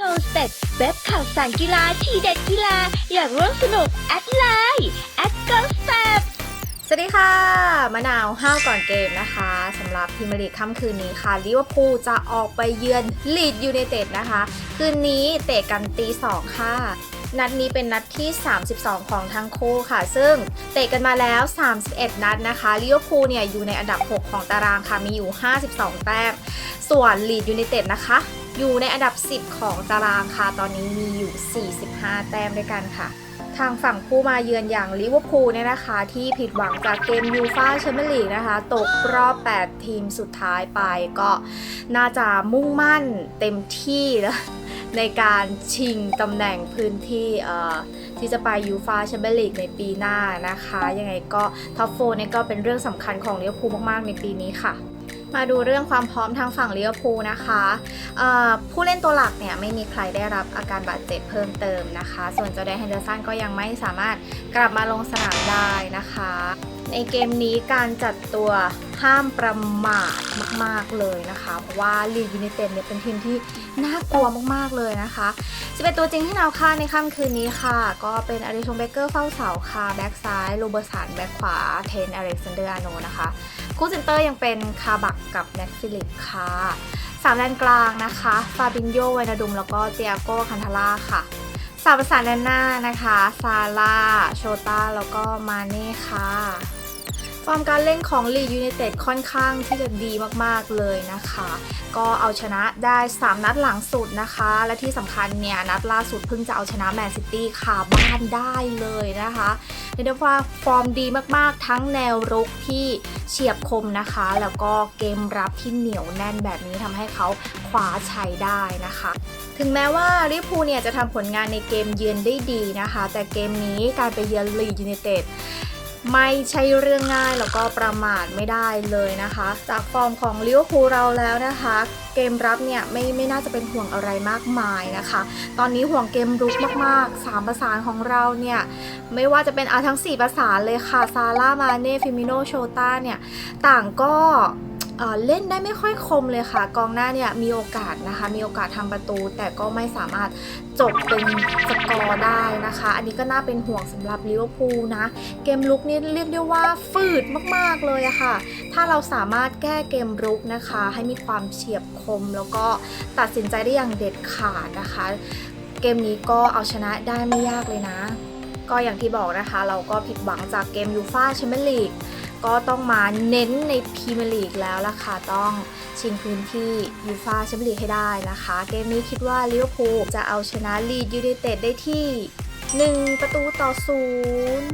Go Step เว็บข่าวสารกีฬาทีเด็ดกีฬา อยากร่วมสนุก แอดไลน์แอด Go Step สวัสดีค่ะ มะนาวห้าวก่อนเกมนะคะสำหรับพรีเมียร์ลีกค่ำคืนนี้ค่ะลิเวอร์พูลจะออกไปเยือนลีดยูไนเต็ดนะคะ คืนนี้เตะกันตีสองค่ะ นัดนี้เป็นนัดที่ 32 ของทั้งคู่ค่ะ ซึ่งเตะกันมาแล้ว 31 นัดนะคะลิเวอร์พูลเนี่ยอยู่ในอันดับ 6 ของตารางค่ะ มีอยู่ 52 แต้ม ส่วนลีดยูไนเต็ดนะคะ อยู่ในอันดับ 10 ของตารางค่ะ ตอนนี้มีอยู่ 45 แต้มด้วยกันค่ะทางฝั่งผู้มาเยือนอย่างลิเวอร์พูลเนี่ยนะคะ ที่ผิดหวังจากเกมยูฟ่าแชมเปี้ยนลีกนะคะ ตกรอบ 8 ทีมสุดท้ายไปก็น่าจะมุ่งมั่นเต็มที่แล้ว ในการชิงตำแหน่งพื้นที่ที่จะไปยูฟาแชมเปี้ยนลีกในปีหน้านะคะ ยังไงก็ท็อปโฟนี่ก็เป็นเรื่องสำคัญของลิเวอร์พูลมากๆ ในปีนี้ค่ะมาดูเรื่องความพร้อมทางฝั่งลิเวอร์พูลนะคะผู้เล่นตัวหลักเนี่ยไม่มีใครได้รับอาการบาดเจ็บเพิ่มเติมนะคะ ส่วนจอแดนเฮนเดอร์สันก็ยังไม่สามารถกลับมาลงสนามได้นะคะ ในเกมนี้การจัดตัวห้ามประมาทมาก ๆ เลยนะคะ เพราะว่าลีดยูไนเต็ดเนี่ยเป็นทีมที่น่ากลัวมาก ๆ เลยนะคะ11ตัวจริงที่เราค่าในค่ำคืนนี้ค่ะ ก็เป็นอาริชงเบเกอร์เฝ้าเสาค่ะ แบ็กซ้ายโรเบอร์สันแบ็กขวา เทนอเล็กซานเดอร์อาโนนะคะ คู่เซนเตอร์ยังเป็นคาบักกับแนทฟิลิปค่ะสามแดนกลางนะคะ ฟาบินโยเวนาดุม แล้วก็เตียโกคันทาร่าค่ะสามประสานแดนหน้านะคะ ซาร่า โชตาแล้วก็มาเน่ค่ะ ฟอร์มการเล่นของลียู n นเต็ดค่อนข้างที่จะดีมากๆเลยนะคะ ก็เอาชนะได้ 3 นัดหลังสุดนะคะ และที่สำคัญเนี่ย นัดล่าสุดเพิ่งจะเอาชนะแมนซิตี้คาบ้านได้เลยนะคะเรียกได้ว่าฟอร์มดีมากๆ ทั้งแนวรุกที่เฉียบคมนะคะ แล้วก็เกมรับที่เหนียวแน่นแบบนี้ทำให้เขาคว้าชัยได้นะคะถึงแม้ว่าลิเวอร์พูเนี่ยจะทำผลงานในเกมเยือนได้ดีนะคะ แต่เกมนี้การไปเยือนลียู n นเต็ด ไม่ใช่เรื่องง่ายแล้วก็ประมาทไม่ได้เลยนะคะ จากฟอร์มของลิเวอร์พูลเราแล้วนะคะ เกมรับเนี่ยไม่ไม่น่าจะเป็นห่วงอะไรมากมายนะคะ ตอนนี้ห่วงเกมรุกมากๆ 3 ประสานของเราเนี่ย ไม่ว่าจะเป็นอาทั้ง 4 ประสานเลยค่ะ ซาร่ามาเน่ฟิมิโนโชต้าเนี่ย ต่างก็ เล่นได้ไม่ค่อยคมเลยค่ะ กองหน้าเนี่ยมีโอกาสนะคะ มีโอกาสทำประตู แต่ก็ไม่สามารถจบเป็นสกอร์ได้นะคะ อันนี้ก็น่าเป็นห่วงสำหรับลิเวอร์พูลนะ เกมลุกนี่เรียกได้ว่าฝืดมากๆเลยอะค่ะ ถ้าเราสามารถแก้เกมรุกนะคะ ให้มีความเฉียบคมแล้วก็ตัดสินใจได้อย่างเด็ดขาดนะคะ เกมนี้ก็เอาชนะได้ไม่ยากเลยนะ ก็อย่างที่บอกนะคะ เราก็ผิดหวังจากเกมยูฟาแชมเปี้ยนลีก ก็ต้องมาเน้นในพรีเมียร์ลีกแล้วล่ะค่ะ ต้องชิงพื้นที่ยูฟาแชมเปี้ยนลีกให้ได้นะคะ เกมนี้คิดว่าลิเวอร์พูลจะเอาชนะลีดยูไนเต็ดได้ที่ 1 ประตูต่อศูนย์